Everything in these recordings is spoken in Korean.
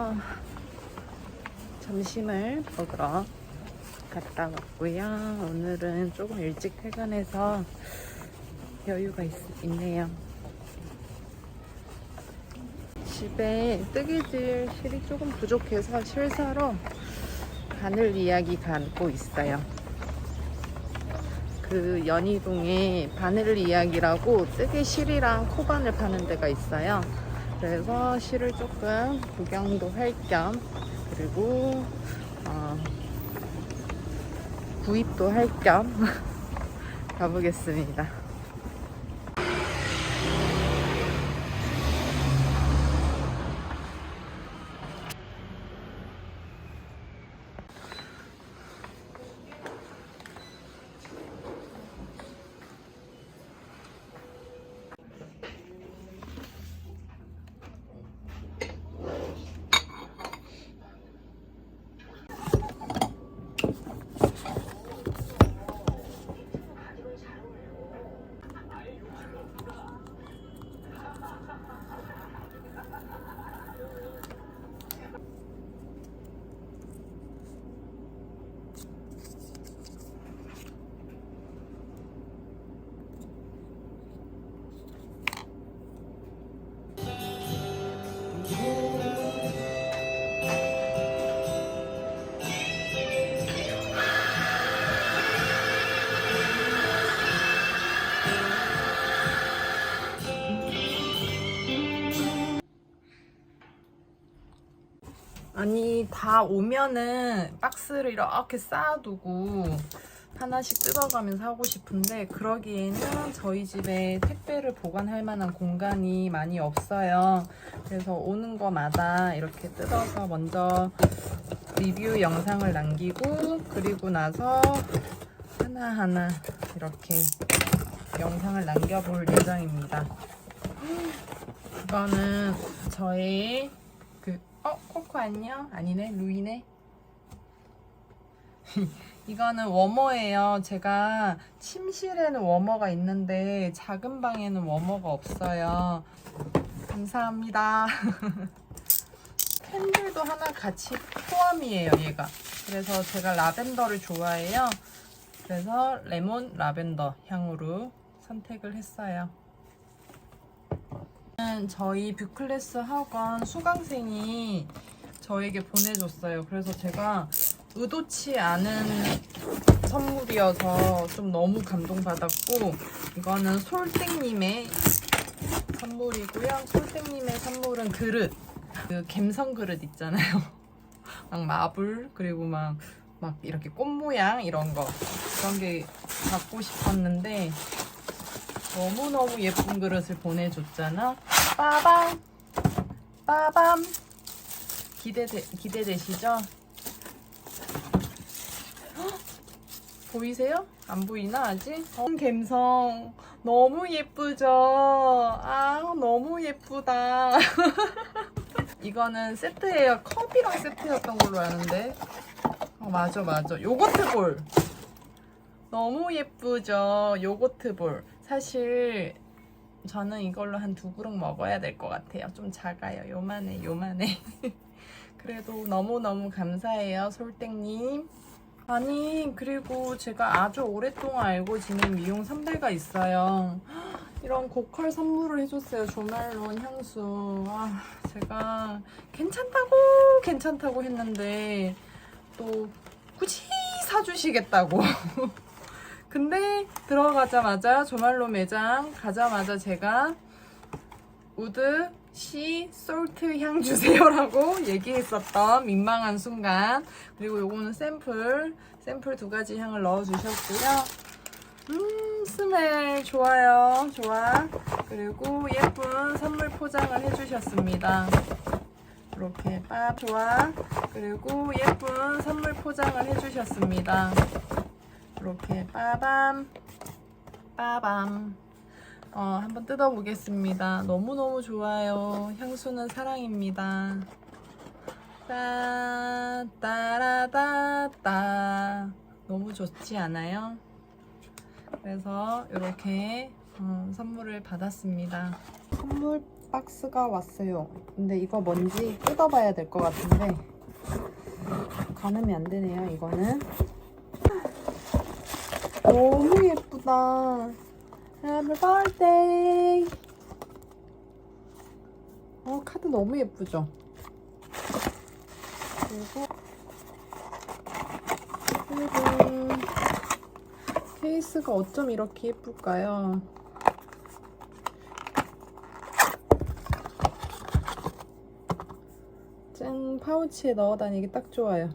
아, 점심을 먹으러 갔다 왔고요. 오늘은 조금 일찍 퇴근해서 여유가 있, 있네요. 집에 뜨개질 실이 조금 부족해서 실 사러 바늘 이야기 가고 있어요. 그 연희동에 바늘 이야기라고 뜨개실이랑 코바늘 파는 데가 있어요. 그래서 실을 조금 구경도 할 겸 그리고 어, 구입도 할 겸 가보겠습니다. 다 오면은 박스를 이렇게 쌓아두고 하나씩 뜯어가면서 하고 싶은데 그러기에는 저희 집에 택배를 보관할 만한 공간이 많이 없어요. 그래서 오는 거마다 이렇게 뜯어서 먼저 리뷰 영상을 남기고 그리고 나서 하나하나 이렇게 영상을 남겨볼 예정입니다. 이거는 저의 그, 어, 코코 안녕? 아니네, 루이네. 이거는 워머예요. 제가 침실에는 워머가 있는데 작은 방에는 워머가 없어요. 감사합니다. 캔들도 하나 같이 포함이에요, 얘가. 그래서 제가 라벤더를 좋아해요. 그래서 레몬 라벤더 향으로 선택을 했어요. 저희 뷰클래스 학원 수강생이 저에게 보내줬어요. 그래서 제가 의도치 않은 선물이어서 좀 너무 감동받았고 이거는 솔땡님의 선물이고요. 솔땡님의 선물은 그릇, 그 갬성 그릇 있잖아요. 막 마블 그리고 막막 이렇게 꽃 모양 이런 거 그런 게 갖고 싶었는데 너무너무 예쁜 그릇을 보내줬잖아. 빠밤! 빠밤! 기대되, 기대되시죠? 헉! 보이세요? 안 보이나 아직? 어, 갬성 너무 예쁘죠? 아 너무 예쁘다 이거는 세트예요 컵이랑 세트였던 걸로 아는데 어, 맞아 맞아 요거트 볼 너무 예쁘죠? 요거트 볼. 사실 저는 이걸로 한 두 그릇 먹어야 될 것 같아요. 좀 작아요. 요만해, 요만해. 그래도 너무너무 감사해요, 솔땡님. 아니, 그리고 제가 아주 오랫동안 알고 지낸 미용 선배가 있어요. 이런 고컬 선물을 해줬어요. 조말론 향수. 아, 제가 괜찮다고, 괜찮다고 했는데, 또 굳이 사주시겠다고. 근데 들어가자마자 조말로 매장 가자마자 제가 우드 시 솔트 향 주세요라고 얘기했었던 민망한 순간. 그리고 요거는 샘플 샘플 두 가지 향을 넣어 주셨고요. 음 스멜 좋아요. 좋아. 그리고 예쁜 선물 포장을 해주셨습니다. 이렇게 빠 좋아. 그리고 예쁜 선물 포장을 해주셨습니다 이렇게 빠밤 빠밤 어, 한번 뜯어보겠습니다. 너무너무 좋아요. 향수는 사랑입니다. 따, 따라다 따. 너무 좋지 않아요? 그래서 이렇게 어, 선물을 받았습니다. 선물 박스가 왔어요. 근데 이거 뭔지 뜯어봐야 될 것 같은데 가늠이 안 되네요. 이거는 너무 예쁘다. Happy birthday. 어 카드 너무 예쁘죠? 그리고 그리고 케이스가 어쩜 이렇게 예쁠까요? 짠 파우치에 넣어 다니기 딱 좋아요.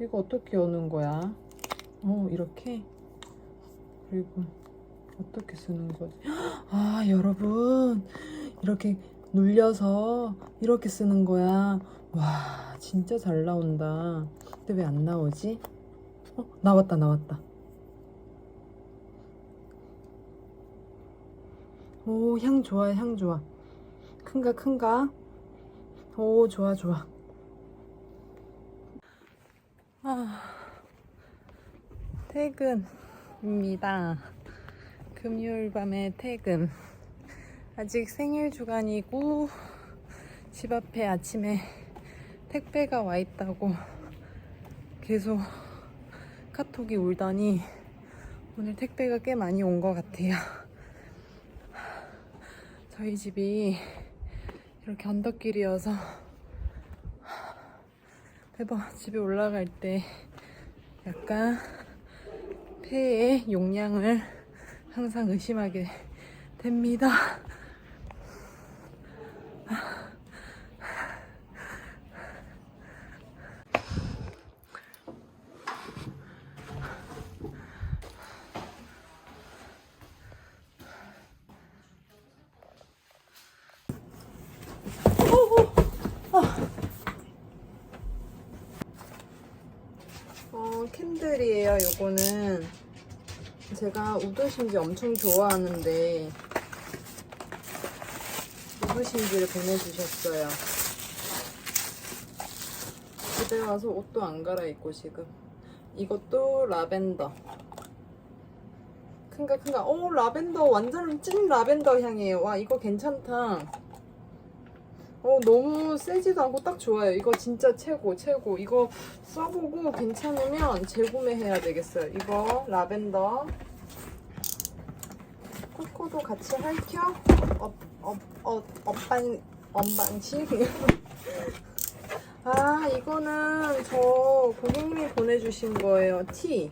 이거 어떻게 여는 거야? 어 이렇게 그리고 어떻게 쓰는 거지? 아 여러분 이렇게 눌려서 이렇게 쓰는 거야. 와 진짜 잘 나온다. 근데 왜 안 나오지? 어 나왔다 나왔다. 오 향 좋아 향 좋아. 큰가 큰가? 오 좋아 좋아. 아 퇴근 입니다. 금요일 밤에 퇴근. 아직 생일 주간이고 집 앞에 아침에 택배가 와 있다고 계속 카톡이 울더니 오늘 택배가 꽤 많이 온 것 같아요. 저희 집이 이렇게 언덕길이어서 매번 집에 올라갈 때 약간 폐의 용량을 항상 의심하게 됩니다. 어, 캔들이에요, 요거는. 제가 우드신지 엄청 좋아하는데 우드신지를 보내주셨어요. 집에 와서 옷도 안 갈아입고 지금. 이것도 라벤더. 큰가 큰가. 오 라벤더 완전 찐 라벤더 향이에요. 와 이거 괜찮다. 어 너무 세지도 않고 딱 좋아요. 이거 진짜 최고 최고. 이거 써보고 괜찮으면 재구매해야 되겠어요. 이거 라벤더. 코코도 같이 할켜? 업, 업, 업, 업반, 업반식? 아, 이거는 저 고객님이 보내주신 거예요. 티.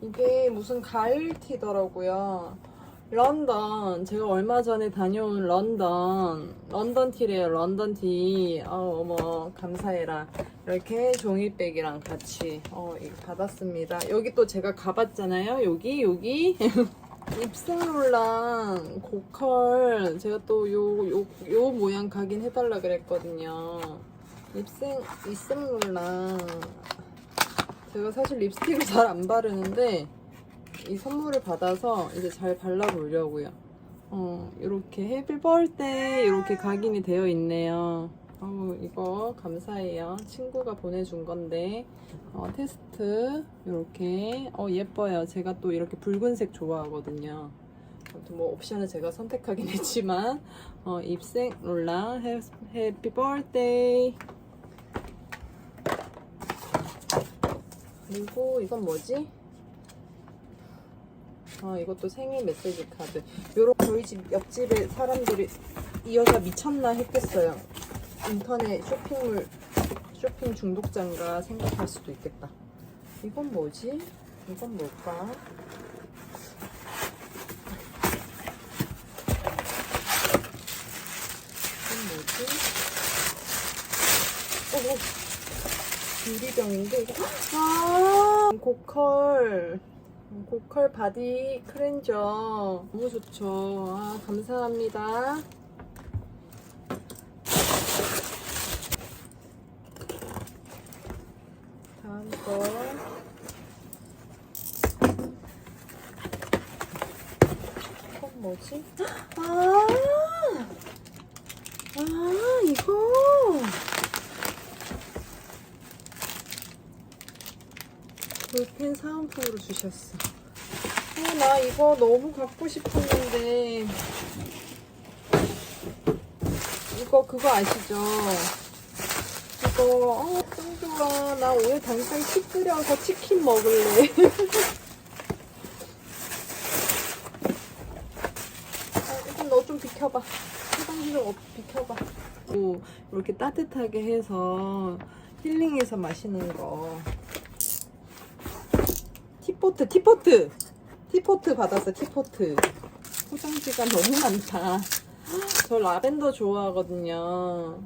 이게 무슨 가을 티더라고요. 런던. 제가 얼마 전에 다녀온 런던. 런던 티래요, 런던 티. 어, 어머, 감사해라. 이렇게 종이백이랑 같이, 어, 받았습니다. 여기 또 제가 가봤잖아요. 여기, 여기. 입생롤랑 고컬 제가 또 요 요 요 모양 가긴 해달라 그랬거든요. 입생 입생롤랑 제가 사실 립스틱을 잘 안 바르는데 이 선물을 받아서 이제 잘 발라보려고요. 어 이렇게 해피 벌데이 이렇게 각인이 되어 있네요. 어 이거 감사해요. 친구가 보내준 건데 어, 테스트 이렇게 어 예뻐요. 제가 또 이렇게 붉은색 좋아하거든요. 아무튼 뭐 옵션을 제가 선택하긴 했지만 어, 입생 롤라 해피 버스데이 그리고 이건 뭐지? 아 이것도 생일 메시지 카드 요런 저희 집 옆집에 사람들이 이 여자 미쳤나 했겠어요 인터넷 쇼핑몰 쇼핑 중독자인가 생각할 수도 있겠다 이건 뭐지? 이건 뭘까? 이건 뭐지? 어, 어. 유리병인데 이거 아 고컬 고컬 바디 클렌저 너무 좋죠 아 감사합니다 다음 거 이건 뭐지? 아, 아 이거 볼펜 사은품으로 주셨어. 아, 나 이거 너무 갖고 싶었는데. 이거 그거 아시죠? 이거, 어, 짱 좋아. 나 오늘 당장 치 끓여서 치킨 먹을래. 아, 일단 너 좀 비켜봐. 화장실 좀 어- 비켜봐. 오, 이렇게 따뜻하게 해서 힐링해서 마시는 거. 티포트, 티포트! 티포트 받았어, 티포트. 포장지가 너무 많다. 저 라벤더 좋아하거든요.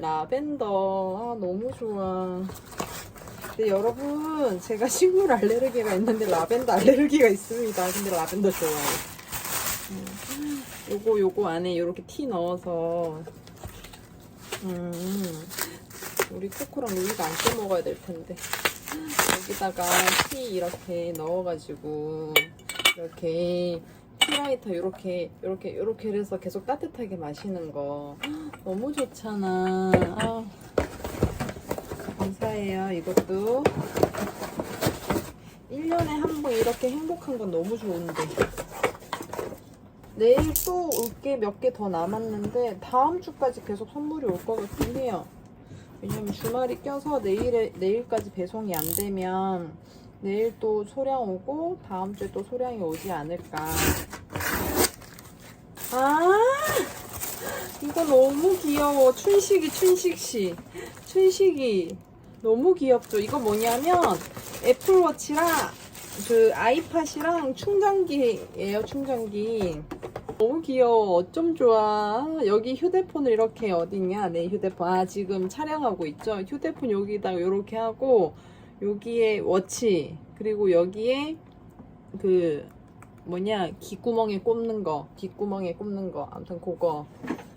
라벤더. 아, 너무 좋아. 근데 여러분, 제가 식물 알레르기가 있는데 라벤더 알레르기가 있습니다. 근데 라벤더 좋아해요. 음, 요거, 요거 안에 이렇게 티 넣어서. 음, 우리 코코랑 루이가 안 깨먹어야 될 텐데. 여기다가 티 이렇게 넣어가지고 이렇게 티라이터 이렇게 이렇게 이렇게 해서 계속 따뜻하게 마시는 거 너무 좋잖아. 아, 감사해요. 이것도 1년에 한 번 이렇게 행복한 건 너무 좋은데. 내일 또 올 게 몇 개 더 남았는데 다음 주까지 계속 선물이 올 것 같긴 해요. 왜냐면 주말이 껴서 내일에 내일까지 배송이 안 되면 내일 또 소량 오고 다음 주에 또 소량이 오지 않을까. 아 이거 너무 귀여워. 춘식이 춘식씨 춘식이 너무 귀엽죠. 이거 뭐냐면 애플워치랑 그 아이팟이랑 충전기예요. 충전기. 너무 귀여워. 어쩜 좋아. 여기 휴대폰을 이렇게 어디냐? 내 휴대폰. 아, 지금 촬영하고 있죠? 휴대폰 여기다가 이렇게 하고, 여기에 워치, 그리고 여기에 그, 뭐냐, 귓구멍에 꼽는 거. 귓구멍에 꼽는 거. 아무튼 그거.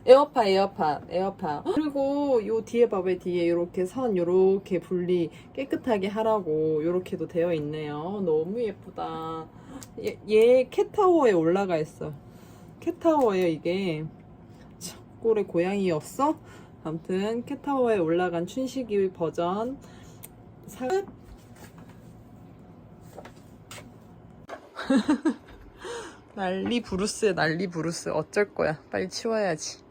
에어팟, 에어팟, 에어팟. 그리고 요 뒤에 봐봐요. 뒤에 이렇게 선, 요렇게 분리 깨끗하게 하라고, 요렇게도 되어 있네요. 너무 예쁘다. 얘, 얘 캣타워에 올라가 있어. 캣타워예요 이게 참, 꼴에 고양이였어? 아무튼 캣타워에 올라간 춘식이 버전 사... 난리 부르스야 난리 부르스. 어쩔 거야. 빨리 치워야지